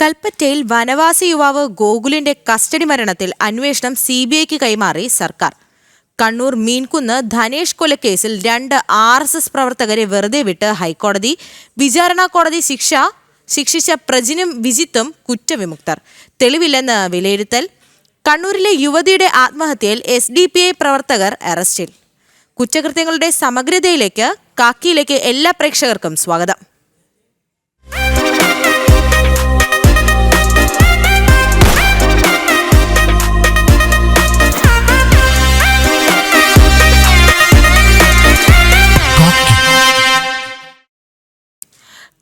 കൽപ്പറ്റയിൽ വനവാസി യുവാവ് ഗോകുലിന്റെ കസ്റ്റഡി മരണത്തിൽ അന്വേഷണം സി ബി ഐക്ക് കൈമാറി സർക്കാർ. കണ്ണൂർ മീൻകുന്ന് ധനേഷ് കൊലക്കേസിൽ രണ്ട് ആർ എസ് എസ് പ്രവർത്തകരെ വെറുതെ വിട്ട് ഹൈക്കോടതി. വിചാരണ കോടതി ശിക്ഷ ശിക്ഷിച്ച പ്രജിനും വിജിത്തും കുറ്റവിമുക്തർ. തെളിവില്ലെന്ന് വിലയിരുത്തൽ. കണ്ണൂരിലെ യുവതിയുടെ ആത്മഹത്യയിൽ എസ് ഡി പി ഐ പ്രവർത്തകർ അറസ്റ്റിൽ. കുറ്റകൃത്യങ്ങളുടെ സമഗ്രതയിലേക്ക് കാക്കിയിലേക്ക് എല്ലാ പ്രേക്ഷകർക്കും സ്വാഗതം.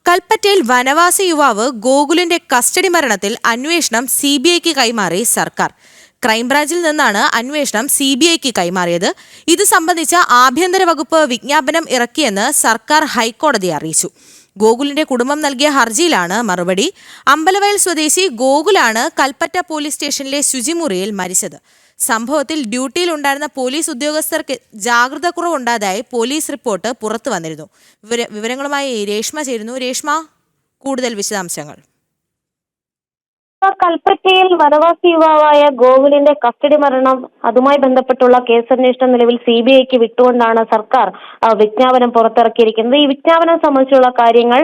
കൽപ്പറ്റയിൽ വനവാസി യുവാവ് ഗോകുലിന്റെ കസ്റ്റഡി മരണത്തിൽ അന്വേഷണം സി ബി ഐക്ക് കൈമാറി സർക്കാർ. ക്രൈംബ്രാഞ്ചിൽ നിന്നാണ് അന്വേഷണം സി ബി ഐക്ക് കൈമാറിയത്. ഇത് സംബന്ധിച്ച ആഭ്യന്തര വകുപ്പ് വിജ്ഞാപനം ഇറക്കിയെന്ന് സർക്കാർ ഹൈക്കോടതിയെ അറിയിച്ചു. ഗോകുലിന്റെ കുടുംബം നൽകിയ ഹർജിയിലാണ് മറുപടി. അമ്പലവയൽ സ്വദേശി ഗോകുലാണ് കൽപ്പറ്റ പോലീസ് സ്റ്റേഷനിലെ ശുചിമുറിയിൽ മരിച്ചത്. സംഭവത്തിൽ ഡ്യൂട്ടിയിലുണ്ടായിരുന്ന പോലീസ് ഉദ്യോഗസ്ഥർക്ക് ജാഗ്രത കുറവുണ്ടായതായി പോലീസ് റിപ്പോർട്ട് പുറത്തു വന്നിരുന്നു. വിവര വിവരങ്ങളുമായി രേഷ്മ ചേരുന്നു. രേഷ്മ കൂടുതൽ വിശദാംശങ്ങൾ. കൽപ്പറ്റയിൽ വനവാസി യുവാവായ ഗോകുലിന്റെ കസ്റ്റഡി മരണം അതുമായി ബന്ധപ്പെട്ടുള്ള കേസന്വേഷണം നിലവിൽ സി ബി ഐക്ക് വിട്ടുകൊണ്ടാണ് സർക്കാർ വിജ്ഞാപനം പുറത്തിറക്കിയിരിക്കുന്നത്. ഈ വിജ്ഞാപനം സംബന്ധിച്ചുള്ള കാര്യങ്ങൾ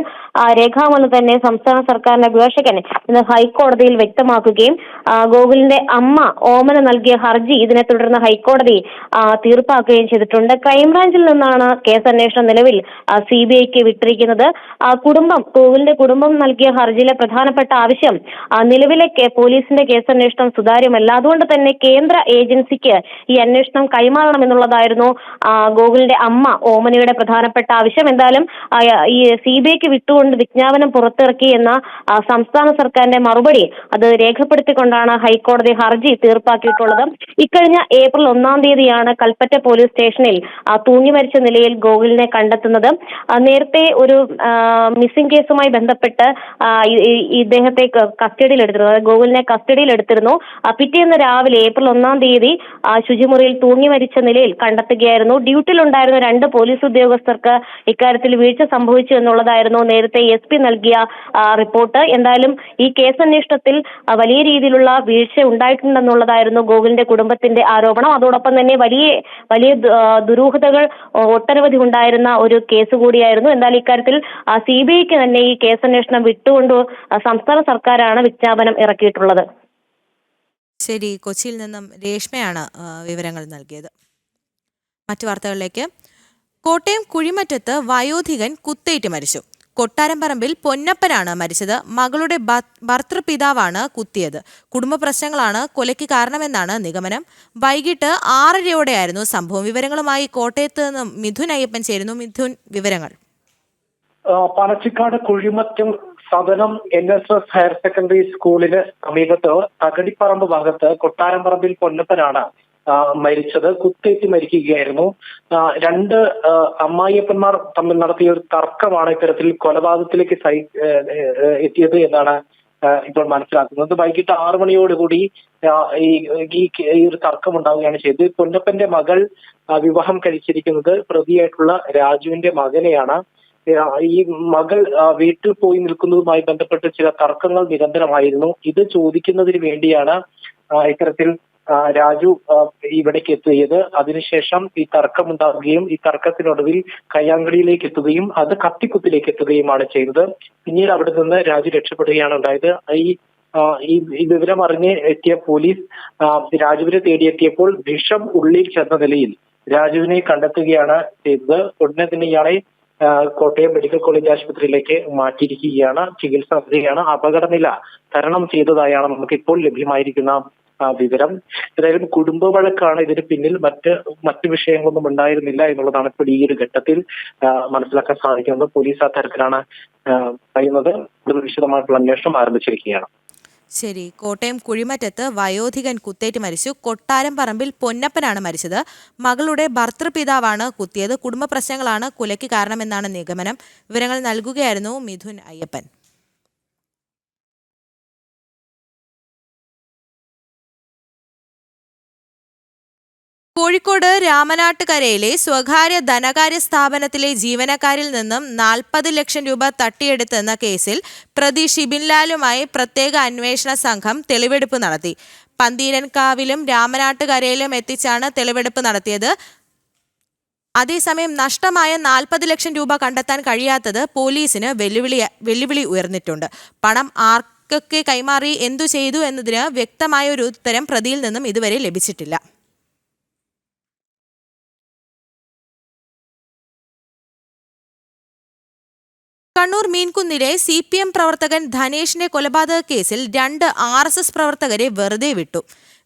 രേഖാമെന്ന് തന്നെ സംസ്ഥാന സർക്കാരിന്റെ അഭിഭാഷകൻ ഇന്ന് ഹൈക്കോടതിയിൽ വ്യക്തമാക്കുകയും ഗോകുലിന്റെ അമ്മ ഓമന നൽകിയ ഹർജി ഇതിനെ തുടർന്ന് ഹൈക്കോടതി തീർപ്പാക്കുകയും ചെയ്തിട്ടുണ്ട്. ക്രൈംബ്രാഞ്ചിൽ നിന്നാണ് കേസന്വേഷണം നിലവിൽ സി ബി ഐക്ക് വിട്ടിരിക്കുന്നത്. കുടുംബം ഗോകുലിന്റെ കുടുംബം നൽകിയ ഹർജിയിലെ പ്രധാനപ്പെട്ട ആവശ്യം ആ, നിലവിലെ പോലീസിന്റെ കേസന്വേഷണം സുതാര്യമല്ല. അതുകൊണ്ട് തന്നെ കേന്ദ്ര ഏജൻസിക്ക് ഈ അന്വേഷണം കൈമാറണം എന്നുള്ളതായിരുന്നു ഗോകുലിന്റെ അമ്മ ഓമനയുടെ പ്രധാനപ്പെട്ട ആവശ്യം. എന്തായാലും ഈ സി ബി ഐക്ക് വിട്ടുകൊണ്ട് വിജ്ഞാപനം പുറത്തിറക്കി എന്ന സംസ്ഥാന സർക്കാരിന്റെ മറുപടി അത് രേഖപ്പെടുത്തിക്കൊണ്ടാണ് ഹൈക്കോടതി ഹർജി തീർപ്പാക്കിയിട്ടുള്ളത്. ഇക്കഴിഞ്ഞ ഏപ്രിൽ ഒന്നാം തീയതിയാണ് കൽപ്പറ്റ പോലീസ് സ്റ്റേഷനിൽ തൂങ്ങി മരിച്ച നിലയിൽ ഗോകുലിനെ കണ്ടെത്തുന്നത്. നേരത്തെ ഒരു മിസ്സിംഗ് കേസുമായി ബന്ധപ്പെട്ട് ഇദ്ദേഹത്തെ ക- അതായത് ഗോകുലിനെ കസ്റ്റഡിയിൽ എടുത്തിരുന്നു. പിറ്റേന്ന് രാവിലെ ഏപ്രിൽ ഒന്നാം തീയതി ശുചിമുറിയിൽ തൂങ്ങി മരിച്ച നിലയിൽ കണ്ടെത്തുകയായിരുന്നു. ഡ്യൂട്ടിയിലുണ്ടായിരുന്ന രണ്ട് പോലീസ് ഉദ്യോഗസ്ഥർക്ക് ഇക്കാര്യത്തിൽ വീഴ്ച സംഭവിച്ചു എന്നുള്ളതായിരുന്നു നേരത്തെ എസ് പി നൽകിയ റിപ്പോർട്ട്. എന്തായാലും ഈ കേസ് അന്വേഷണത്തിൽ വലിയ രീതിയിലുള്ള വീഴ്ച ഉണ്ടായിട്ടുണ്ടെന്നുള്ളതായിരുന്നു ഗോകുലിന്റെ കുടുംബത്തിന്റെ ആരോപണം. അതോടൊപ്പം തന്നെ വലിയ വലിയ ദുരൂഹതകൾ ഒട്ടനവധി ഉണ്ടായിരുന്ന ഒരു കേസ് കൂടിയായിരുന്നു. എന്നാൽ ഇക്കാര്യത്തിൽ സി ബി ഐക്ക് തന്നെ ഈ കേസന്വേഷണം വിട്ടുകൊണ്ട് സംസ്ഥാന സർക്കാരാണ് വിജ്ഞാപനം ഇറക്കിയിട്ടുള്ളത്. ശരി കൊച്ചിയിൽ നിന്നും രേഷ്മയാണ് വിവരങ്ങൾ നൽകിയത്. മറ്റു വാർത്തകളിലേക്ക്. കോട്ടയം കുഴിമറ്റത്ത് വയോധികൻ കുത്തേറ്റ് മരിച്ചു. കൊട്ടാരംപറമ്പിൽ പൊന്നപ്പനാണ് മരിച്ചത്. മകളുടെ ഭർത്തൃപിതാവാണ് കുത്തിയത്. കുടുംബ പ്രശ്നങ്ങളാണ് കൊലയ്ക്ക് കാരണമെന്നാണ് നിഗമനം. വൈകിട്ട് ആറരയോടെയായിരുന്നു സംഭവം. വിവരങ്ങളുമായി കോട്ടയത്ത് നിന്നും മിഥുൻ അയ്യപ്പൻ ചേരുന്നു. മിഥുൻ വിവരങ്ങൾ. Panachikkad Kuzhimattam Sadanam N S S higher secondary സ്കൂളിന് സമീപത്ത് തകടിപ്പറമ്പ് ഭാഗത്ത് കൊട്ടാരംപറമ്പിൽ പൊന്നപ്പനാണ് മരിച്ചത്. കുത്തേറ്റ് മരിക്കുകയായിരുന്നു. രണ്ട് അമ്മായിയപ്പന്മാർ തമ്മിൽ നടത്തിയ ഒരു തർക്കമാണ് ഇത്തരത്തിൽ കൊലപാതകത്തിലേക്ക് സൈ എത്തിയത് എന്നാണ് ഇപ്പോൾ മനസ്സിലാക്കുന്നത്. വൈകിട്ട് ആറു മണിയോടുകൂടി ഈ ഈ ഒരു തർക്കം ഉണ്ടാവുകയാണ് ചെയ്തത്. പൊന്നപ്പന്റെ മകൾ വിവാഹം കഴിച്ചിരിക്കുന്നത് പ്രതിയായിട്ടുള്ള രാജുവിന്റെ മകനെയാണ്. ഈ മകൾ വീട്ടിൽ പോയി നിൽക്കുന്നതുമായി ബന്ധപ്പെട്ട് ചില തർക്കങ്ങൾ നിരന്തരമായിരുന്നു. ഇത് ചോദിക്കുന്നതിന് വേണ്ടിയാണ് ഇത്തരത്തിൽ രാജു ഇവിടേക്ക് എത്തിയത്. അതിനുശേഷം ഈ തർക്കം ഉണ്ടാവുകയും ഈ തർക്കത്തിനൊടുവിൽ കയ്യാങ്കളിയിലേക്ക് എത്തുകയും അത് കത്തിക്കുത്തിലേക്ക് എത്തുകയുമാണ് ചെയ്തത്. പിന്നീട് അവിടെ നിന്ന് രാജു രക്ഷപ്പെടുകയാണ് ഉണ്ടായത്. ഈ ഈ വിവരം അറിഞ്ഞ് എത്തിയ പോലീസ് രാജുവിനെ തേടിയെത്തിയപ്പോൾ വിഷം ഉള്ളിൽ ചെന്ന നിലയിൽ രാജുവിനെ കണ്ടെത്തുകയാണ് ചെയ്തത്. ഉടനെ തന്നെ ഇയാളെ കോട്ടയം മെഡിക്കൽ കോളേജ് ആശുപത്രിയിലേക്ക് മാറ്റിയിരിക്കുകയാണ്. ചികിത്സ നടത്തുകയാണ് അപകടനില തരണം ചെയ്തതായാണ് നമുക്ക് ഇപ്പോൾ ലഭ്യമായിരിക്കുന്ന വിവരം. ഏതായാലും കുടുംബ വഴക്കാണ് ഇതിന് പിന്നിൽ മറ്റ് മറ്റു വിഷയങ്ങളൊന്നും ഉണ്ടായിരുന്നില്ല എന്നുള്ളതാണ് ഇപ്പോൾ ഈ ഒരു ഘട്ടത്തിൽ മനസ്സിലാക്കാൻ സാധിക്കുന്നത്. പോലീസ് ആ തരത്തിലാണ് ആ, പറയുന്നത്. കൂടുതൽ വിശദമായിട്ടുള്ള അന്വേഷണം ആരംഭിച്ചിരിക്കുകയാണ്. ശരി കോട്ടയം കുഴിമറ്റത്ത് വയോധികൻ കുത്തേറ്റ് മരിച്ചു. കൊട്ടാരം പറമ്പിൽ പൊന്നപ്പനാണ് മരിച്ചത്. മകളുടെ ഭർത്തൃപിതാവാണ് കുത്തിയത്. കുടുംബ പ്രശ്നങ്ങളാണ് കൊലയ്ക്ക് കാരണമെന്നാണ് നിഗമനം. വിവരങ്ങൾ നൽകുകയായിരുന്നു മിഥുൻ അയ്യപ്പൻ. കോഴിക്കോട് രാമനാട്ടുകരയിലെ സ്വകാര്യ ധനകാര്യ സ്ഥാപനത്തിലെ ജീവനക്കാരിൽ നിന്നും നാൽപ്പത് ലക്ഷം രൂപ തട്ടിയെടുത്തെന്ന കേസിൽ പ്രതി ഷിബിൻലാലുമായി പ്രത്യേക അന്വേഷണ സംഘം തെളിവെടുപ്പ് നടത്തി. പന്തീരൻകാവിലും രാമനാട്ടുകരയിലും എത്തിച്ചാണ് തെളിവെടുപ്പ് നടത്തിയത്. അതേസമയം നഷ്ടമായ നാൽപ്പത് ലക്ഷം രൂപ കണ്ടെത്താൻ കഴിയാത്തത് പോലീസിന് വെല്ലുവിളി വെല്ലുവിളി ഉയർന്നിട്ടുണ്ട്. പണം ആർക്കൊക്കെ കൈമാറി എന്തു ചെയ്തു എന്നതിന് വ്യക്തമായ ഒരു ഉത്തരം പ്രതിയിൽ നിന്നും ഇതുവരെ ലഭിച്ചിട്ടില്ല. കണ്ണൂർ മീൻകുന്നിലെ സി പി എം പ്രവർത്തകൻ ധനേഷിന്റെ കൊലപാതക കേസിൽ രണ്ട് ആർ എസ് എസ് പ്രവർത്തകരെ വെറുതെ വിട്ടു.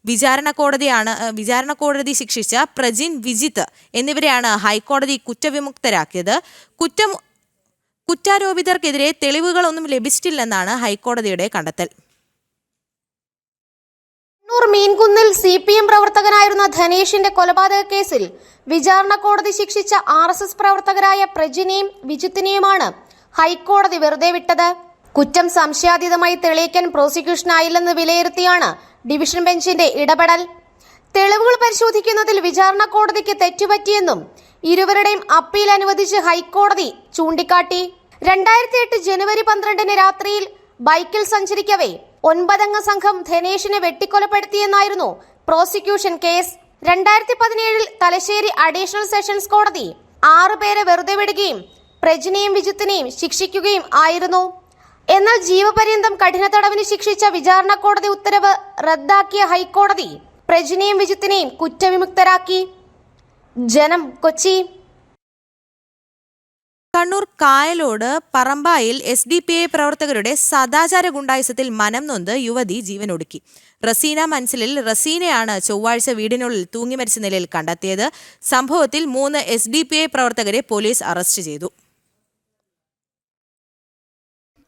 വിചാരണ കോടതിയാണ് വിചാരണ കോടതി ശിക്ഷിച്ച പ്രജിൻ വിജിത്ത് എന്നിവരെയാണ് ഹൈക്കോടതി കുറ്റവിമുക്തരാക്കിയത്. കുറ്റം കുറ്റാരോപിതർക്കെതിരെ തെളിവുകളൊന്നും ലഭിച്ചിട്ടില്ലെന്നാണ് ഹൈക്കോടതിയുടെ കണ്ടെത്തൽ. മീൻകുന്നിൽ സി പി എം പ്രവർത്തകനായിരുന്ന ധനേഷിന്റെ കൊലപാതക കേസിൽ വിചാരണ കോടതി ശിക്ഷിച്ച ആർ എസ് എസ് പ്രവർത്തകരായ പ്രജിനെയും വിജിത്തിനെയുമാണ് ഹൈക്കോടതി വെറുതെ വിട്ടത്? കുറ്റം സംശയാതീതമായി തെളിയിക്കാൻ പ്രോസിക്യൂഷനായില്ലെന്ന് വിലയിരുത്തിയാണ് ഡിവിഷൻ ബെഞ്ചിന്റെ ഇടപെടൽ. തെളിവുകൾ പരിശോധിക്കുന്നതിൽ വിചാരണ കോടതിക്ക് തെറ്റുപറ്റിയെന്നും ഇരുവരുടെയും അപ്പീൽ അനുവദിച്ച് ഹൈക്കോടതി ചൂണ്ടിക്കാട്ടി. രണ്ടായിരത്തി എട്ട് ജനുവരി പന്ത്രണ്ടിന് രാത്രിയിൽ ബൈക്കിൽ സഞ്ചരിക്കവേ ഒൻപതംഗ സംഘം ധനേഷിനെ വെട്ടിക്കൊലപ്പെടുത്തിയെന്നായിരുന്നു പ്രോസിക്യൂഷൻ കേസ്. രണ്ടായിരത്തി പതിനേഴിൽ തലശ്ശേരി അഡീഷണൽ സെഷൻസ് കോടതി ആറു പേരെ വെറുതെ വിടുകയും പ്രജിനെയും വിജിത്തിനെയും ശിക്ഷിക്കുകയും ആയിരുന്നു. എന്നാൽ ജീവപര്യന്തം കഠിന തടവിന് ശിക്ഷിച്ച വിചാരണ കോടതി ഉത്തരവ് റദ്ദാക്കിയ ഹൈക്കോടതി പ്രജിനെയും വിജിത്തിനെയും കുറ്റവിമുക്തരാക്കി. Janam Kochi. Kannur Kayalode Parambayil S D P I പ്രവർത്തകരുടെ സദാചാര ഗുണ്ടായുസത്തിൽ മനം നൊന്ത് യുവതി ജീവനൊടുക്കി. റസീന മൻസിലിൽ റസീനയാണ് ചൊവ്വാഴ്ച വീടിനുള്ളിൽ തൂങ്ങി മരിച്ച നിലയിൽ കണ്ടെത്തിയത്. സംഭവത്തിൽ മൂന്ന് എസ് പ്രവർത്തകരെ പോലീസ് അറസ്റ്റ് ചെയ്തു.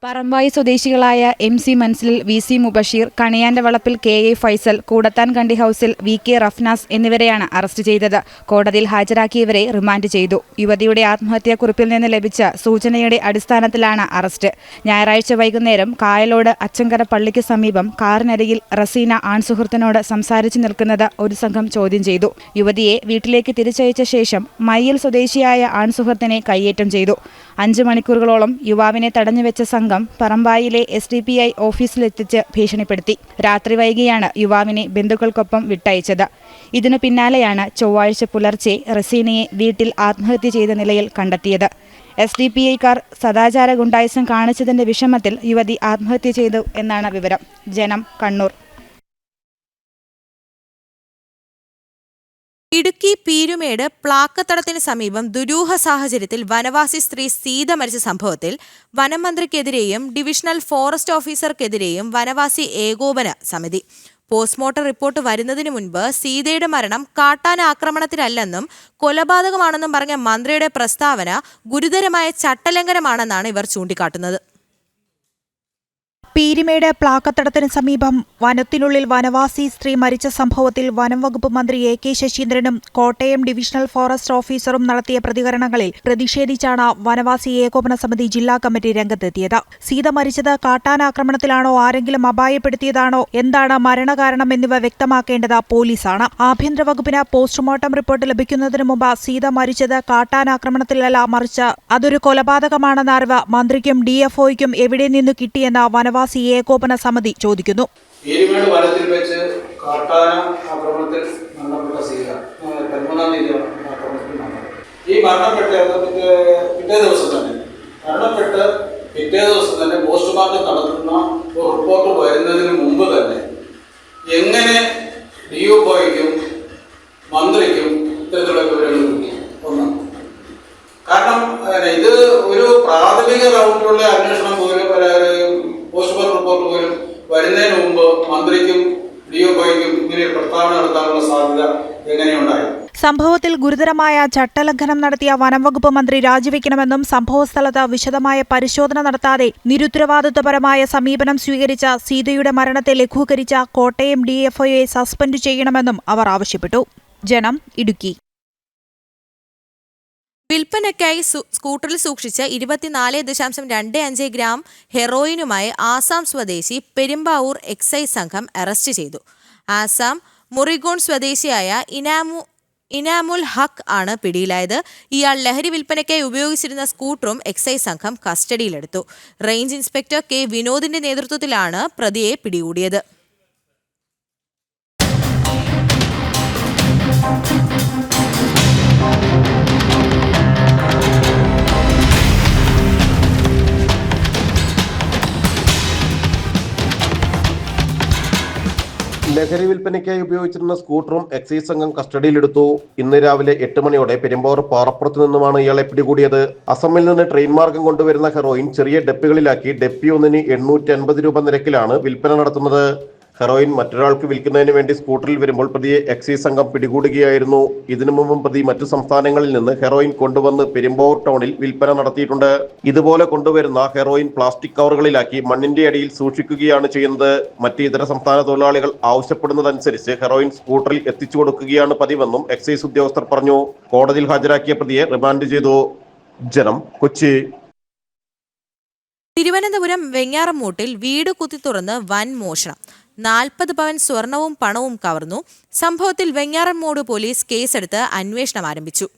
പറമ്പായി സ്വദേശികളായ എം സി മൻസിലിൽ വി സി മുബഷീർ കണിയാന്റെ വളപ്പിൽ കെ എ ഫൈസൽ കൂടത്താൻ കണ്ടി ഹൌസിൽ വി കെ റഫ്നാസ് എന്നിവരെയാണ് അറസ്റ്റ് ചെയ്തത്. കോടതിയിൽ ഹാജരാക്കിയവരെ റിമാൻഡ് ചെയ്തു. യുവതിയുടെ ആത്മഹത്യാക്കുറിപ്പിൽ നിന്ന് ലഭിച്ച സൂചനയുടെ അടിസ്ഥാനത്തിലാണ് അറസ്റ്റ്. ഞായറാഴ്ച വൈകുന്നേരം കായലോട് അച്ചങ്കര പള്ളിക്ക് സമീപം കാറിനരികിൽ റസീന ആൺസുഹൃത്തിനോട് സംസാരിച്ചു നിൽക്കുന്നത് ഒരു സംഘം ചോദ്യം ചെയ്തു. യുവതിയെ വീട്ടിലേക്ക് തിരിച്ചയച്ച ശേഷം മയ്യിൽ സ്വദേശിയായ ആൺസുഹൃത്തിനെ കയ്യേറ്റം ചെയ്തു. അഞ്ച് മണിക്കൂറുകളോളം യുവാവിനെ തടഞ്ഞുവെച്ച സംഘം പറമ്പായിലെ എസ് ഡി പി ഐ ഓഫീസിലെത്തിച്ച് ഭീഷണിപ്പെടുത്തി. രാത്രി വൈകിയാണ് യുവാവിനെ ബന്ധുക്കൾക്കൊപ്പം വിട്ടയച്ചത്. ഇതിനു പിന്നാലെയാണ് ചൊവ്വാഴ്ച പുലർച്ചെ റസീനയെ വീട്ടിൽ ആത്മഹത്യ ചെയ്ത നിലയിൽ കണ്ടെത്തിയത്. എസ് ഡി പി ഐക്കാർ സദാചാര ഗുണ്ടായുസം കാണിച്ചതിന്റെ വിഷമത്തിൽ യുവതി ആത്മഹത്യ ചെയ്തു എന്നാണ് വിവരം. ജനം കണ്ണൂർ. ഇടുക്കി പീരുമേട് പ്ലാക്കത്തടത്തിന് സമീപം ദുരൂഹ സാഹചര്യത്തിൽ വനവാസി സ്ത്രീ സീത മരിച്ച സംഭവത്തിൽ വനം മന്ത്രിക്കെതിരെയും ഡിവിഷണൽ ഫോറസ്റ്റ് ഓഫീസർക്കെതിരെയും വനവാസി ഏകോപന സമിതി. പോസ്റ്റ്മോർട്ടം റിപ്പോർട്ട് വരുന്നതിന് മുൻപ് സീതയുടെ മരണം കാട്ടാന ആക്രമണത്തിലല്ലെന്നും കൊലപാതകമാണെന്നും പറഞ്ഞ മന്ത്രിയുടെ പ്രസ്താവന ഗുരുതരമായ ചട്ടലംഘനമാണെന്നാണ് ഇവർ ചൂണ്ടിക്കാട്ടുന്നത്. പീരിമേട് പ്ലാക്കത്തടത്തിന് സമീപം വനത്തിനുള്ളിൽ വനവാസി സ്ത്രീ മരിച്ച സംഭവത്തിൽ വനം വകുപ്പ് മന്ത്രി എ കെ ശശീന്ദ്രനും കോട്ടയം ഡിവിഷണൽ ഫോറസ്റ്റ് ഓഫീസറും നടത്തിയ പ്രതികരണങ്ങളിൽ പ്രതിഷേധിച്ചാണ് വനവാസി ഏകോപന സമിതി ജില്ലാ കമ്മിറ്റി രംഗത്തെത്തിയത്. സീത മരിച്ചത് കാട്ടാനാക്രമണത്തിലാണോ ആരെങ്കിലും അപായപ്പെടുത്തിയതാണോ? എന്താണ് മരണകാരണം എന്നിവ വ്യക്തമാക്കേണ്ടത് പോലീസാണ്. ആഭ്യന്തര വകുപ്പിന് പോസ്റ്റ്മോർട്ടം റിപ്പോർട്ട് ലഭിക്കുന്നതിന് മുമ്പ് സീത മരിച്ചത് കാട്ടാനാക്രമണത്തിലല്ല മറിച്ച് അതൊരു കൊലപാതകമാണെന്ന അറിവ് മന്ത്രിക്കും ഡിഎഫ്ഒയ്ക്കും എവിടെ നിന്ന് കിട്ടിയെന്ന് വനവാസി ഏകോപന സമിതി ചോദിക്കുന്നു. വെച്ച് പിറ്റേ ദിവസം തന്നെ പിറ്റേ ദിവസം തന്നെ പോസ്റ്റ്മോർട്ടം നടത്തുന്ന റിപ്പോർട്ട് വരുന്നതിന് മുമ്പ് തന്നെ എങ്ങനെ ഡി യു പോയ്ക്കും മന്ത്രിക്കും ഇത്തരത്തിലുള്ള വിവരങ്ങൾ കിട്ടി? കാരണം ഇത് ഒരു പ്രാഥമിക റൗണ്ടിലുള്ള അന്വേഷണം പോലും പോസ്റ്റ്മോർട്ടം റിപ്പോർട്ട് പോലും വരുന്നതിന് മുമ്പ് മന്ത്രിക്കും ഡിഒപിക്കും ഇങ്ങനെ ഒരു പ്രസ്താവന നടത്താനുള്ള സാധ്യത എങ്ങനെയുണ്ടായി? സംഭവത്തിൽ ഗുരുതരമായ ചട്ടലംഘനം നടത്തിയ വനംവകുപ്പ് മന്ത്രി രാജിവെക്കണമെന്നും സംഭവസ്ഥലത്ത് വിശദമായ പരിശോധന നടത്താതെ നിരുത്തരവാദിത്വപരമായ സമീപനം സ്വീകരിച്ച സീതയുടെ മരണത്തെ ലഘൂകരിച്ച കോട്ടയം ഡിഎഫ്ഒയെ സസ്പെൻഡ് ചെയ്യണമെന്നും അവർ ആവശ്യപ്പെട്ടു. ജനം ഇടുക്കി. വിൽപ്പനയ്ക്കായി സ്കൂട്ടറിൽ സൂക്ഷിച്ച ഇരുപത്തിനാല് ദശാംശം രണ്ട് അഞ്ച് ഗ്രാം ഹെറോയിനുമായി ആസാം സ്വദേശി പെരുമ്പാവൂർ എക്സൈസ് സംഘം അറസ്റ്റ് ചെയ്തു. ആസാം മുറിഗോൺ സ്വദേശിയായ ഇനാമു ഇനാമുൽ ഹക്ക് ആണ് പിടിയിലായത്. ഇയാൾ ലഹരി വിൽപ്പനയ്ക്കായി ഉപയോഗിച്ചിരുന്ന സ്കൂട്ടറും എക്സൈസ് സംഘം കസ്റ്റഡിയിലെടുത്തു. റേഞ്ച് ഇൻസ്പെക്ടർ കെ വിനോദിന്റെ നേതൃത്വത്തിലാണ് പ്രതിയെ പിടികൂടിയത്. ലഹരി വിൽപ്പനയ്ക്കായി ഉപയോഗിച്ചിരുന്ന സ്കൂട്ടറും എക്സൈസ് സംഘം കസ്റ്റഡിയിലെടുത്തു. ഇന്ന് രാവിലെ എട്ട് മണിയോടെ പെരുമ്പോർ പാറപ്പുറത്ത് നിന്നുമാണ് ഇയാളെ പിടികൂടിയത്. അസമിൽ നിന്ന് ട്രെയിൻ മാർഗം കൊണ്ടുവരുന്ന ഹെറോയിൻ ചെറിയ ഡെപ്പുകളിലാക്കി ഡെപ്പി ഒന്നിന് എണ്ണൂറ്റി അൻപത് രൂപ നിരക്കിലാണ് വിൽപ്പന നടത്തുന്നത്. ഹെറോയിൻ മറ്റൊരാൾക്ക് വിൽക്കുന്നതിന് വേണ്ടി സ്കൂട്ടറിൽ വരുമ്പോൾ പ്രതിയെ എക്സൈസ് സംഘം പിടികൂടുകയായിരുന്നു. ഇതിനു മുമ്പും പ്രതി മറ്റു സംസ്ഥാനങ്ങളിൽ നിന്ന് ഹെറോയിൻ കൊണ്ടുവന്ന് പെരുമ്പാവൂർ ടൗണിൽ വിൽപ്പന നടത്തിയിട്ടുണ്ട്. ഇതുപോലെ കൊണ്ടുവരുന്ന ഹെറോയിൻ പ്ലാസ്റ്റിക് കവറുകളിലാക്കി മണ്ണിന്റെ അടിയിൽ സൂക്ഷിക്കുകയാണ് ചെയ്യുന്നത്. മറ്റ് ഇതര സംസ്ഥാന തൊഴിലാളികൾ ആവശ്യപ്പെടുന്നതനുസരിച്ച് ഹെറോയിൻ സ്കൂട്ടറിൽ എത്തിച്ചു കൊടുക്കുകയാണ് പതിവെന്നും എക്സൈസ് ഉദ്യോഗസ്ഥർ പറഞ്ഞു. കോടതിയിൽ ഹാജരാക്കിയ പ്രതിയെ റിമാൻഡ് ചെയ്തു. ജനം കൊച്ചി. തിരുവനന്തപുരം വെങ്ങാറമൂട്ടിൽ വീട് കുത്തി തുറന്ന് വൻ മോഷണം. നാൽപ്പത് പവൻ സ്വർണവും പണവും കവർന്നു. സംഭവത്തിൽ വെങ്ങാറമൂട് പോലീസ് കേസെടുത്ത് അന്വേഷണം ആരംഭിച്ചു.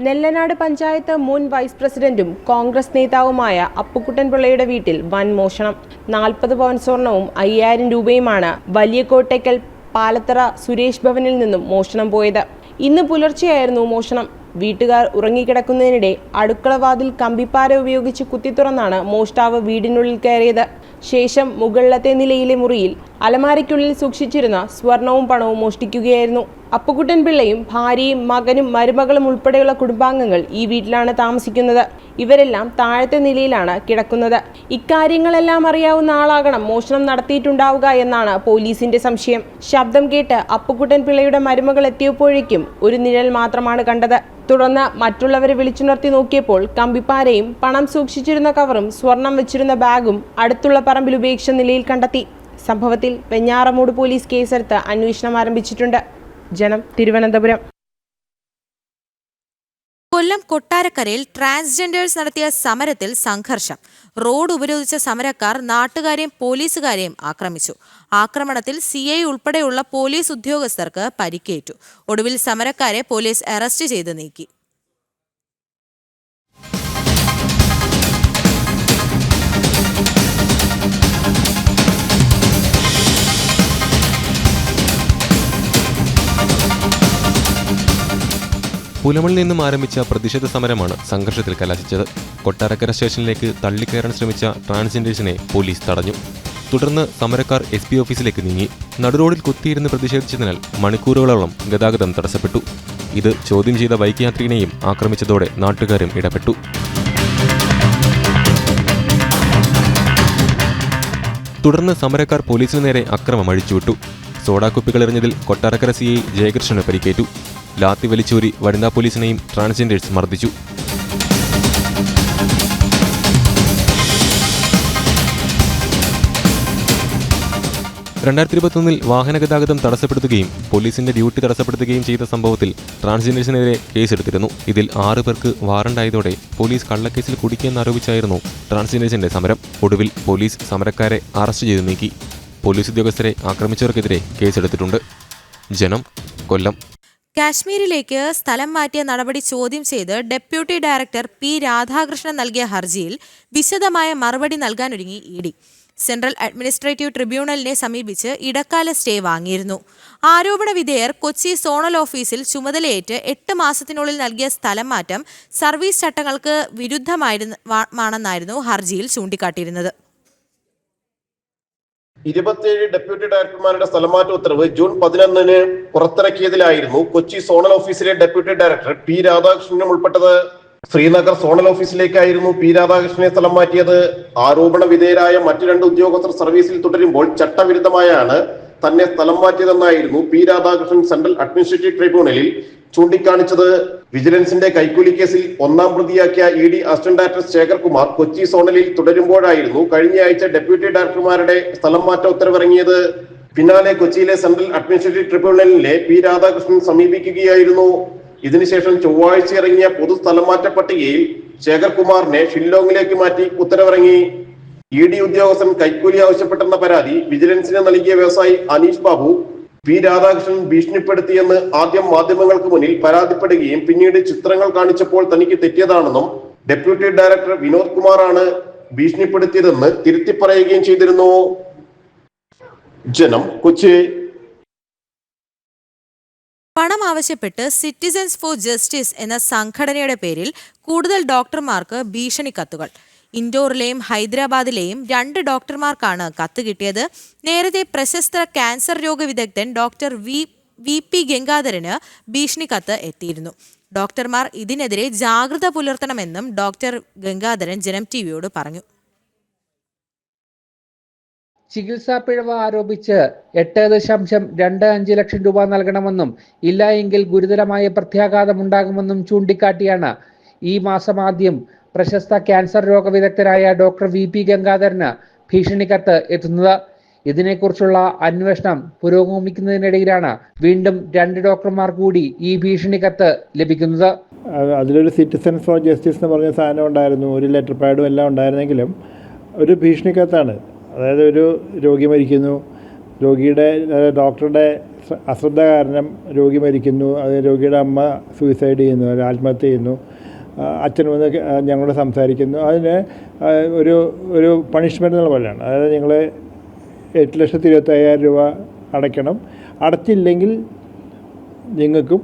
നെല്ലനാട് പഞ്ചായത്ത് മുൻ വൈസ് പ്രസിഡന്റും കോൺഗ്രസ് നേതാവുമായ അപ്പുക്കുട്ടൻ പിള്ളയുടെ വീട്ടിൽ വൻ മോഷണം. നാൽപ്പത് പവൻ സ്വർണവും അയ്യായിരം രൂപയുമാണ് വലിയ കോട്ടയ്ക്കൽ പാലത്തറ സുരേഷ് ഭവനിൽ നിന്നും മോഷണം പോയത്. ഇന്ന് പുലർച്ചെയായിരുന്നു മോഷണം. വീട്ടുകാർ ഉറങ്ങിക്കിടക്കുന്നതിനിടെ അടുക്കളവാതിൽ കമ്പിപ്പാര ഉപയോഗിച്ച് കുത്തിത്തുറന്നാണ് മോഷ്ടാവ് വീടിനുള്ളിൽ കയറിയത്. ശേഷം മുകളിലത്തെ നിലയിലെ മുറിയിൽ അലമാരയ്ക്കുള്ളിൽ സൂക്ഷിച്ചിരുന്ന സ്വർണവും പണവും മോഷ്ടിക്കുകയായിരുന്നു. അപ്പുകുട്ടൻ പിള്ളയും ഭാര്യയും മകനും മരുമകളും ഉൾപ്പെടെയുള്ള കുടുംബാംഗങ്ങൾ ഈ വീട്ടിലാണ് താമസിക്കുന്നത്. ഇവരെല്ലാം താഴത്തെ നിലയിലാണ് കിടക്കുന്നത്. ഇക്കാര്യങ്ങളെല്ലാം അറിയാവുന്ന ആളാകണം മോഷണം നടത്തിയിട്ടുണ്ടാവുക എന്നാണ് പോലീസിന്റെ സംശയം. ശബ്ദം കേട്ട് അപ്പുകുട്ടൻ പിള്ളയുടെ മരുമകൾ എത്തിയപ്പോഴേക്കും ഒരു നിഴൽ മാത്രമാണ് കണ്ടത്. തുടർന്ന് മറ്റുള്ളവരെ വിളിച്ചുണർത്തി നോക്കിയപ്പോൾ കമ്പിപ്പാരയും പണം സൂക്ഷിച്ചിരുന്ന കവറും സ്വർണം വെച്ചിരുന്ന ബാഗും അടുത്തുള്ള പറമ്പിൽ ഉപേക്ഷിച്ച നിലയിൽ കണ്ടെത്തി. സംഭവത്തിൽ വെഞ്ഞാറമൂട് പോലീസ് കേസെടുത്ത് അന്വേഷണം ആരംഭിച്ചിട്ടുണ്ട്. ജനം തിരുവനന്തപുരം. കൊല്ലം കൊട്ടാരക്കരയിൽ ട്രാൻസ്ജെൻഡേഴ്സ് നടത്തിയ സമരത്തിൽ സംഘർഷം. റോഡ് ഉപരോധിച്ച സമരക്കാർ നാട്ടുകാരെയും പോലീസുകാരെയും ആക്രമിച്ചു. ആക്രമണത്തിൽ സി ഐ ഉൾപ്പെടെയുള്ള പോലീസ് ഉദ്യോഗസ്ഥർക്ക് പരിക്കേറ്റു. ഒടുവിൽ സമരക്കാരെ പോലീസ് അറസ്റ്റ് ചെയ്ത് നീക്കി. പുലമണിൽ നിന്നും ആരംഭിച്ച പ്രതിഷേധ സമരമാണ് സംഘർഷത്തിൽ കലാശിച്ചത്. കൊട്ടാരക്കര സ്റ്റേഷനിലേക്ക് തള്ളിക്കയറാൻ ശ്രമിച്ച ട്രാൻസ്ജെൻഡേഴ്സിനെ പോലീസ് തടഞ്ഞു. തുടർന്ന് സമരക്കാർ എസ് പി ഓഫീസിലേക്ക് നീങ്ങി. നടുറോഡിൽ കുത്തിയിരുന്ന് പ്രതിഷേധിച്ചതിനാൽ മണിക്കൂറുകളോളം ഗതാഗതം തടസ്സപ്പെട്ടു. ഇത് ചോദ്യം ചെയ്ത ബൈക്ക് യാത്രികനെയും ആക്രമിച്ചതോടെ നാട്ടുകാരും ഇടപെട്ടു. തുടർന്ന് സമരക്കാർ പോലീസിനു നേരെ അക്രമം അഴിച്ചുവിട്ടു. സോഡാക്കുപ്പികൾ എറിഞ്ഞതിൽ കൊട്ടാരക്കര സി ഐ ജയകൃഷ്ണന് പരിക്കേറ്റു. ലാത്തി വലിച്ചൂരി വനിതാ പോലീസിനെയും ട്രാൻസ്ജെൻഡേഴ്സ് മർദ്ദിച്ചു. രണ്ടായിരത്തി ഇരുപത്തൊന്നിൽ വാഹന ഗതാഗതം തടസ്സപ്പെടുത്തുകയും പോലീസിന്റെ ഡ്യൂട്ടി തടസ്സപ്പെടുത്തുകയും ചെയ്ത സംഭവത്തിൽ ട്രാൻസ്ജെൻഡേഴ്സിനെതിരെ കേസെടുത്തിരുന്നു. ഇതിൽ ആറ് പേർക്ക് വാറണ്ടായതോടെ പോലീസ് കള്ളക്കേസിൽ കുടുക്കിയെന്നാരോപിച്ചായിരുന്നു ട്രാൻസ്ജെൻഡേഴ്സിന്റെ സമരം. ഒടുവിൽ പോലീസ് സമരക്കാരെ അറസ്റ്റ് ചെയ്ത് നീക്കി. പോലീസ് ഉദ്യോഗസ്ഥരെ ആക്രമിച്ചവർക്കെതിരെ കേസെടുത്തിട്ടുണ്ട്. ജനം കൊല്ലം. കാശ്മീരിലേക്ക് സ്ഥലം മാറ്റിയ നടപടി ചോദ്യം ചെയ്ത് ഡെപ്യൂട്ടി ഡയറക്ടർ പി രാധാകൃഷ്ണൻ നൽകിയ ഹർജിയിൽ വിശദമായ മറുപടി നൽകാനൊരുങ്ങി ഇ ഡി. സെൻട്രൽ അഡ്മിനിസ്ട്രേറ്റീവ് ട്രിബ്യൂണലിനെ സമീപിച്ച് ഇടക്കാല സ്റ്റേ വാങ്ങിയിരുന്നു. ആരോപണ വിധേയർ കൊച്ചി സോണൽ ഓഫീസിൽ ചുമതലയേറ്റ് എട്ട് മാസത്തിനുള്ളിൽ നൽകിയ സ്ഥലം മാറ്റം സർവീസ് ചട്ടങ്ങൾക്ക് വിരുദ്ധമായിരുന്നായിരുന്നു ഹർജിയിൽ ചൂണ്ടിക്കാട്ടിയിരുന്നത്. ഇരുപത്തിയേഴ് ഡെപ്യൂട്ടി ഡയറക്ടർമാരുടെ സ്ഥലമാറ്റ ഉത്തരവ് ജൂൺ പതിനൊന്നിന് പുറത്തിറക്കിയതിലായിരുന്നു കൊച്ചി സോണൽ ഓഫീസിലെ ഡെപ്യൂട്ടി ഡയറക്ടർ പി രാധാകൃഷ്ണനും ഉൾപ്പെട്ടത്. ശ്രീനഗർ സോണൽ ഓഫീസിലേക്കായിരുന്നു പി രാധാകൃഷ്ണനെ സ്ഥലം മാറ്റിയത്. ആരോപണ വിധേയരായ മറ്റു രണ്ട് ഉദ്യോഗസ്ഥർ സർവീസിൽ തുടരുമ്പോൾ ചട്ടവിരുദ്ധമായാണ് തന്നെ സ്ഥലം മാറ്റിയതെന്നായിരുന്നു പി രാധാകൃഷ്ണൻ സെൻട്രൽ അഡ്മിനിസ്ട്രേറ്റീവ് ട്രിബ്യൂണലിൽ ചൂണ്ടിക്കാണിച്ചത് വിജിലൻസിന്റെ കൈക്കൂലി കേസിൽ ഒന്നാം പ്രതിയാക്കിയ E D assistant director Shekharkumar Kochi സോണലിൽ തുടരുമ്പോഴായിരുന്നു കഴിഞ്ഞയാഴ്ച ഡെപ്യൂട്ടി ഡയറക്ടർമാരുടെ സ്ഥലം മാറ്റ ഉത്തരവിറങ്ങിയത്. പിന്നാലെ കൊച്ചിയിലെ സെൻട്രൽ അഡ്മിനിസ്ട്രേറ്റീവ് ട്രിബ്യൂണലിലെ പി രാധാകൃഷ്ണൻ സമീപിക്കുകയായിരുന്നു. ഇതിനുശേഷം ചൊവ്വാഴ്ച ഇറങ്ങിയ പൊതു സ്ഥലം മാറ്റ പട്ടികയിൽ ശേഖർ കുമാറിനെ ഷില്ലോങ്ങിലേക്ക് മാറ്റി ഉത്തരവിറങ്ങി. ഇ ഡി ഉദ്യോഗസ്ഥൻ കൈക്കൂലി ആവശ്യപ്പെട്ടെന്ന പരാതി വിജിലൻസിന് നൽകിയ വ്യവസായി അനീഷ് ബാബു പി രാധാകൃഷ്ണൻ ഭീഷണിപ്പെടുത്തിയെന്ന് ആദ്യം മാധ്യമങ്ങൾക്ക് മുന്നിൽ പരാതിപ്പെടുകയും പിന്നീട് ചിത്രങ്ങൾ കാണിച്ചപ്പോൾ തനിക്ക് തെറ്റിയതാണെന്നും ഡെപ്യൂട്ടി ഡയറക്ടർ വിനോദ് കുമാറാണ് ഭീഷണിപ്പെടുത്തിയതെന്ന് തിരുത്തി പറയുകയും ചെയ്തിരുന്നു. ജനം കൊച്ചി. പണം ആവശ്യപ്പെട്ട് സിറ്റിസൻസ് ഫോർ ജസ്റ്റിസ് എന്ന സംഘടനയുടെ പേരിൽ കൂടുതൽ ഡോക്ടർമാർക്ക് ഭീഷണി കത്തുകൾ. ഇൻഡോറിലെയും ഹൈദരാബാദിലെയും രണ്ട് ഡോക്ടർമാർക്കാണ് കത്ത് കിട്ടിയത്. നേരത്തെ പ്രശസ്ത ക്യാൻസർ രോഗ വിദഗ്ധൻ ഡോക്ടർ വി വി പി ഗംഗാധരന് ഭീഷണി കത്ത് എത്തിയിരുന്നു. ഡോക്ടർമാർ ഇതിനെതിരെ ജാഗ്രത പുലർത്തണമെന്നും ഡോക്ടർ ഗംഗാധരൻ ജനം ടി വിയോട് പറഞ്ഞു. ചികിത്സാ പിഴവ് ആരോപിച്ച് എട്ട് ദശാംശം രണ്ട് അഞ്ച് ലക്ഷം രൂപ നൽകണമെന്നും ഇല്ല എങ്കിൽ ഗുരുതരമായ പ്രത്യാഘാതമുണ്ടാകുമെന്നും ചൂണ്ടിക്കാട്ടിയാണ് ഈ മാസം ആദ്യം പ്രശസ്ത ക്യാൻസർ രോഗവിദഗ്ധരായ ഡോക്ടർ വി പി ഗംഗാധരന് ഭീഷണിക്കത്ത് എത്തുന്നത്. ഇതിനെക്കുറിച്ചുള്ള അന്വേഷണം പുരോഗമിക്കുന്നതിനിടയിലാണ് വീണ്ടും രണ്ട് ഡോക്ടർമാർ കൂടി ഈ ഭീഷണിക്കത്ത് ലഭിക്കുന്നത്. അതിലൊരു സിറ്റിസൺസ് ഫോർ ജസ്റ്റിസ് എന്ന് പറഞ്ഞ സാധനം ഉണ്ടായിരുന്നു. ഒരു ലെറ്റർ പാഡും എല്ലാം ഉണ്ടായിരുന്നെങ്കിലും ഒരു ഭീഷണിക്കത്താണ്. അതായത് ഒരു രോഗി മരിക്കുന്നു. രോഗിയുടെ ഡോക്ടറുടെ അശ്രദ്ധ കാരണം രോഗി മരിക്കുന്നു. അത് രോഗിയുടെ അമ്മ സൂയിസൈഡ് ചെയ്യുന്നു ആത്മഹത്യ ചെയ്യുന്നു. അച്ഛൻ വന്ന് ഞങ്ങളോട് സംസാരിക്കുന്നു. അതിന് ഒരു ഒരു പണിഷ്മെന്റ് എന്നുള്ള പോലെയാണ്. അതായത് നിങ്ങൾ എട്ട് ലക്ഷത്തി ഇരുപത്തി അയ്യായിരം രൂപ അടയ്ക്കണം. അടച്ചില്ലെങ്കിൽ നിങ്ങൾക്കും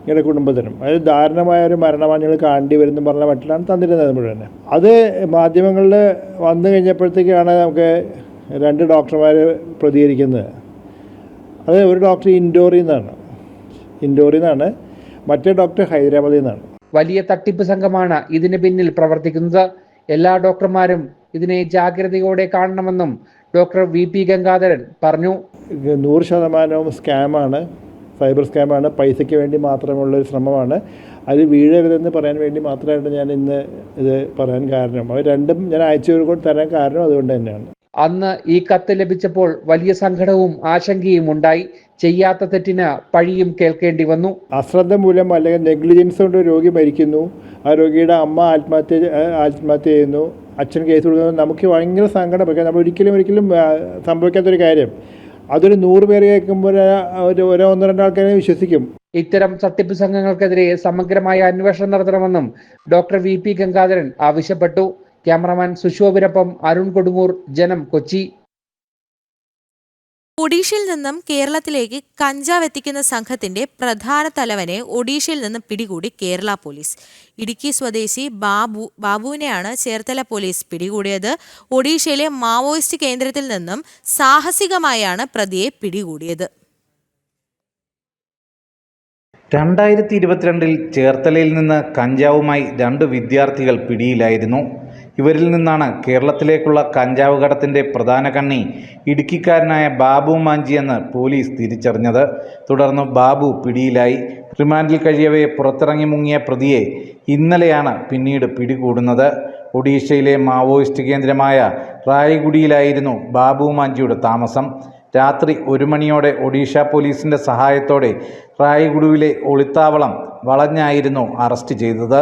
നിങ്ങളുടെ കുടുംബത്തിനും. അതായത് ദാരുണമായ ഒരു മരണമാണ് നിങ്ങൾ കാണേണ്ടി വരുന്നു പറഞ്ഞ മട്ടിലാണ് തന്നിരുന്നത് മുഴുവൻ. അത് മാധ്യമങ്ങളിൽ വന്നു കഴിഞ്ഞപ്പോഴത്തേക്കാണ് നമുക്ക് രണ്ട് ഡോക്ടർമാർ പ്രതികരിക്കുന്നത്. അത് ഒരു ഡോക്ടർ ഇൻഡോറിൽ നിന്നാണ് ഇൻഡോറിൽ നിന്നാണ് മറ്റേ ഡോക്ടർ ഹൈദരാബാദിൽ നിന്നാണ് വലിയ തട്ടിപ്പ് സംഘമാണ് ഇതിന് പിന്നിൽ പ്രവർത്തിക്കുന്നത്. എല്ലാ ഡോക്ടർമാരും ഇതിനെ ജാഗ്രതയോടെ കാണണമെന്നും ഡോക്ടർ വി പി ഗംഗാധരൻ പറഞ്ഞു. നൂറ് ശതമാനവും സ്കാമാണ് സൈബർ സ്കാമാണ്. പൈസയ്ക്ക് വേണ്ടി മാത്രമുള്ള ഒരു ശ്രമമാണ്. അത് വീഴരുതെന്ന് പറയാൻ വേണ്ടി മാത്രമായിട്ട് ഞാൻ ഇന്ന് ഇത് പറയാൻ കാരണം. അത് രണ്ടും ഞാൻ അയച്ചു കൊണ്ട് തരാൻ കാരണം അതുകൊണ്ട് തന്നെയാണ്. അന്ന് ഈ കത്ത് ലഭിച്ചപ്പോൾ വലിയ സങ്കടവും ആശങ്കയും ഉണ്ടായി. ചെയ്യാത്ത തെറ്റിന് പഴിയും കേൾക്കേണ്ടി വന്നു. അശ്രദ്ധ മൂലം അല്ലെങ്കിൽ നെഗ്ലിജൻസ് കൊണ്ട് രോഗി മരിക്കുന്നു. ആ രോഗിയുടെ അമ്മ ആത്മഹത്യ ആത്മഹത്യ ചെയ്യുന്നു. അച്ഛൻ കേസ് കൊടുക്കുന്നു. നമുക്ക് ഭയങ്കര സങ്കടം പക്ഷേ നമ്മൾ ഒരിക്കലും ഒരിക്കലും സംഭവിക്കാത്തൊരു കാര്യം. അതൊരു നൂറ് പേര് കേൾക്കുമ്പോൾ ഒരു ഓരോ ഒന്ന് രണ്ടാൾക്കാരെ വിശ്വസിക്കും. ഇത്തരം തട്ടിപ്പ് സംഘങ്ങൾക്കെതിരെ സമഗ്രമായ അന്വേഷണം നടത്തണമെന്നും ഡോക്ടർ വി പി ഗംഗാധരൻ ആവശ്യപ്പെട്ടു. ക്യാമറമാൻ സുശോഭിനൊപ്പം അരുൺ കൊടുങ്ങൂർ ജനം കൊച്ചി. ഒഡീഷയിൽ നിന്നും കേരളത്തിലേക്ക് കഞ്ചാവ് എത്തിക്കുന്ന സംഘത്തിന്റെ പ്രധാന തലവനെ ഒഡീഷയിൽ നിന്നും പിടികൂടി കേരള പോലീസ്. ഇടുക്കി സ്വദേശി ബാബു ബാബുവിനെയാണ് ചേർത്തല പോലീസ് പിടികൂടിയത്. ഒഡീഷയിലെ മാവോയിസ്റ്റ് കേന്ദ്രത്തിൽ നിന്നും സാഹസികമായാണ് പ്രതിയെ പിടികൂടിയത്. രണ്ടായിരത്തി ഇരുപത്തിരണ്ടിൽ ചേർത്തലയിൽ നിന്ന് കഞ്ചാവുമായി രണ്ട് വിദ്യാർത്ഥികൾ പിടിയിലായിരുന്നു. ഇവരിൽ നിന്നാണ് കേരളത്തിലേക്കുള്ള കഞ്ചാവ് കടത്തിന്റെ പ്രധാന കണ്ണി ഇടുക്കിക്കാരനായ ബാബു മാഞ്ചി എന്ന് പോലീസ് തിരിച്ചറിഞ്ഞത്. തുടർന്ന് ബാബു പിടിയിലായി. റിമാൻഡിൽ കഴിയവേ പുറത്തിറങ്ങി മുങ്ങിയ പ്രതിയെ ഇന്നലെയാണ് പിന്നീട് പിടികൂടുന്നത്. ഒഡീഷയിലെ മാവോയിസ്റ്റ് കേന്ദ്രമായ റായഗുഡിയിലായിരുന്നു ബാബു മാഞ്ചിയുടെ താമസം. രാത്രി ഒരു മണിയോടെ ഒഡീഷ പോലീസിന്റെ സഹായത്തോടെ റായ്ഗുഡുവിലെ ഒളിത്താവളം വളഞ്ഞായിരുന്നു അറസ്റ്റ് ചെയ്തത്.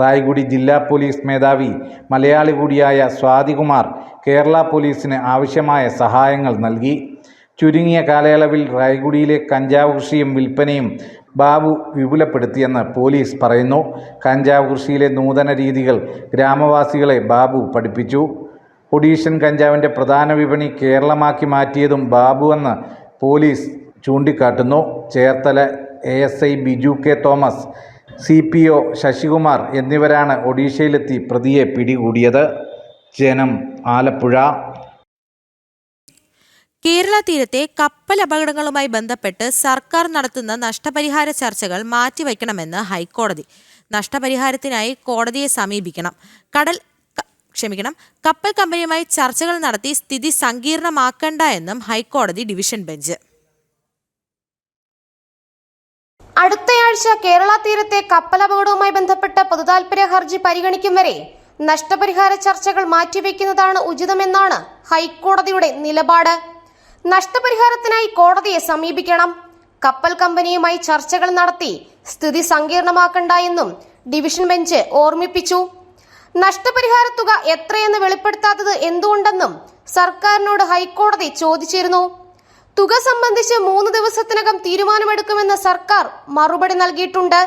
റായ്ഗുഡി ജില്ലാ പോലീസ് മേധാവി മലയാളി കൂടിയായ സ്വാതികുമാർ കേരള പോലീസിന് ആവശ്യമായ സഹായങ്ങൾ നൽകി. ചുരുങ്ങിയ കാലയളവിൽ റായ്ഗുഡിയിലെ കഞ്ചാവ് കൃഷിയും വിൽപ്പനയും ബാബു വിപുലപ്പെടുത്തിയെന്ന് പോലീസ് പറയുന്നു. കഞ്ചാവ് കൃഷിയിലെ നൂതന രീതികൾ ഗ്രാമവാസികളെ ബാബു പഠിപ്പിച്ചു. ഒഡീഷ്യൻ കഞ്ചാവിന്റെ പ്രധാന വിപണി കേരളമാക്കി മാറ്റിയതും ബാബു എന്ന് പോലീസ് ചൂണ്ടിക്കാട്ടുന്നു. Cherthala A S I Biju K Thomas C P O Sasikumar എന്നിവരാണ് ഒഡീഷയിലെത്തി പ്രതിയെ പിടികൂടിയത്. ജനം ആലപ്പുഴ. കേരള തീരത്തെ കപ്പൽ അപകടങ്ങളുമായി ബന്ധപ്പെട്ട് സർക്കാർ നടത്തുന്ന നഷ്ടപരിഹാര ചർച്ചകൾ മാറ്റിവെക്കണമെന്ന് ഹൈക്കോടതി. നഷ്ടപരിഹാരത്തിനായി കോടതിയെ സമീപിക്കണം. കടൽ ക്ഷമിക്കണം. കപ്പൽ കമ്പനിയുമായി ചർച്ചകൾ നടത്തി സ്ഥിതി സങ്കീർണമാക്കണ്ട എന്നും ഹൈക്കോടതി ഡിവിഷൻ ബെഞ്ച്. അടുത്തയാഴ്ച കേരള തീരത്തെ കപ്പലപകടവുമായി ബന്ധപ്പെട്ട പൊതുതാൽപര്യ ഹർജി പരിഗണിക്കും വരെ നഷ്ടപരിഹാര ചർച്ചകൾ മാറ്റിവെക്കുന്നതാണ് ഉചിതമെന്നാണ് ഹൈക്കോടതിയുടെ നിലപാട്. നഷ്ടപരിഹാരത്തിനായി കോടതിയെ സമീപിക്കണം. കപ്പൽ കമ്പനിയുമായി ചർച്ചകൾ നടത്തി സ്ഥിതി സങ്കീർണമാക്കണ്ട എന്നും ഡിവിഷൻ ബെഞ്ച് ഓർമ്മിപ്പിച്ചു. നഷ്ടപരിഹാര തുക എത്രയെന്ന് വെളിപ്പെടുത്താത്തത് എന്തുകൊണ്ടെന്നും സർക്കാരിനോട് ഹൈക്കോടതി ചോദിച്ചിരുന്നു. തുക സംബന്ധിച്ച് മൂന്ന് ദിവസത്തിനകം തീരുമാനമെടുക്കുമെന്ന് സർക്കാർ മറുപടി നൽകിയിട്ടുണ്ട്.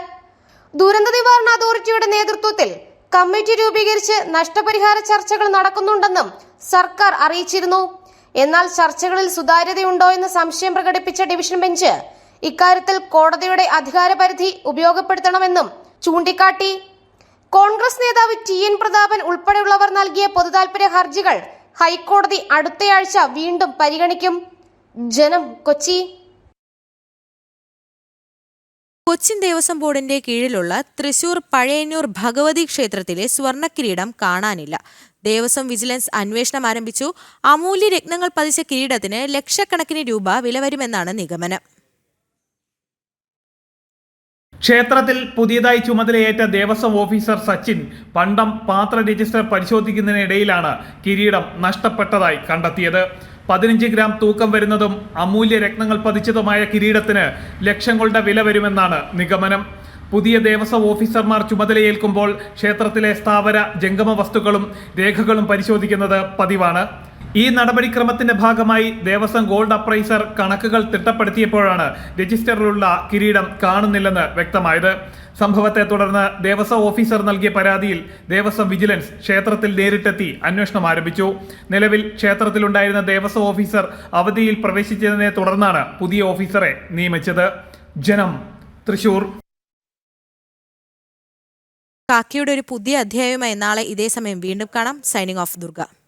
ദുരന്ത നിവാരണ അതോറിറ്റിയുടെ നേതൃത്വത്തിൽ കമ്മിറ്റി രൂപീകരിച്ച് നഷ്ടപരിഹാര ചർച്ചകൾ നടക്കുന്നുണ്ടെന്നും സർക്കാർ അറിയിച്ചിരുന്നു. എന്നാൽ ചർച്ചകളിൽ സുതാര്യതയുണ്ടോ എന്ന് സംശയം പ്രകടിപ്പിച്ച ഡിവിഷൻ ബെഞ്ച് ഇക്കാര്യത്തിൽ കോടതിയുടെ അധികാരപരിധി ഉപയോഗപ്പെടുത്തണമെന്നും ചൂണ്ടിക്കാട്ടി. കോൺഗ്രസ് നേതാവ് ടി എൻ പ്രതാപൻ ഉൾപ്പെടെയുള്ളവർ നൽകിയ പൊതുതാൽപര്യ ഹർജികൾ ഹൈക്കോടതി അടുത്തയാഴ്ച വീണ്ടും പരിഗണിക്കും. ജനം കൊച്ചി. കൊച്ചിൻ ദേവസ്വം ബോർഡിന്റെ കീഴിലുള്ള തൃശൂർ പഴയന്നൂർ ഭഗവതി ക്ഷേത്രത്തിലെ സ്വർണക്കിരീടം കാണാനില്ല. ദേവസ്വം വിജിലൻസ് അന്വേഷണം ആരംഭിച്ചു. അമൂല്യ രത്നങ്ങൾ പതിച്ച കിരീടത്തിന് ലക്ഷക്കണക്കിന് രൂപ വില വരുമെന്നാണ് നിഗമനം. ക്ഷേത്രത്തിൽ പുതിയതായി ചുമതലയേറ്റ ദേവസ്വം ഓഫീസർ സച്ചിൻ പണ്ടം പാത്ര രജിസ്റ്റർ പരിശോധിക്കുന്നതിനിടയിലാണ് കിരീടം നഷ്ടപ്പെട്ടതായി കണ്ടെത്തിയത്. പതിനഞ്ച് ഗ്രാം തൂക്കം വരുന്നതും അമൂല്യ രത്നങ്ങൾ പതിച്ചതുമായ കിരീടത്തിന് ലക്ഷങ്ങളുടെ വില വരുമെന്നാണ് നിഗമനം. പുതിയ ദേവസ്വം ഓഫീസർമാർ ചുമതലയേൽക്കുമ്പോൾ ക്ഷേത്രത്തിലെ സ്ഥാവര ജംഗമ വസ്തുക്കളും രേഖകളും പരിശോധിക്കുന്നത് പതിവാണ്. ഈ നടപടിക്രമത്തിന്റെ ഭാഗമായി ദേവസ്വം ഗോൾഡ് അപ്രൈസർ കണക്കുകൾ തിട്ടപ്പെടുത്തിയപ്പോഴാണ് രജിസ്റ്ററിലുള്ള കിരീടം കാണുന്നില്ലെന്ന് വ്യക്തമായത്. സംഭവത്തെ തുടർന്ന് ദേവസ്വം ഓഫീസർ നൽകിയ പരാതിയിൽ ദേവസ്വം വിജിലൻസ് ക്ഷേത്രത്തിൽ നേരിട്ടെത്തി അന്വേഷണം ആരംഭിച്ചു. നിലവിൽ ക്ഷേത്രത്തിലുണ്ടായിരുന്ന ദേവസ്വം ഓഫീസർ അവധിയിൽ പ്രവേശിച്ചതിനെ തുടർന്നാണ് പുതിയ ഓഫീസറെ നിയമിച്ചത്. ജനം തൃശൂർ. കാക്കിയുടെ ഒരു പുതിയ അധ്യായവുമായി നാളെ ഇതേ സമയം വീണ്ടും കാണാം. Signing off Durga.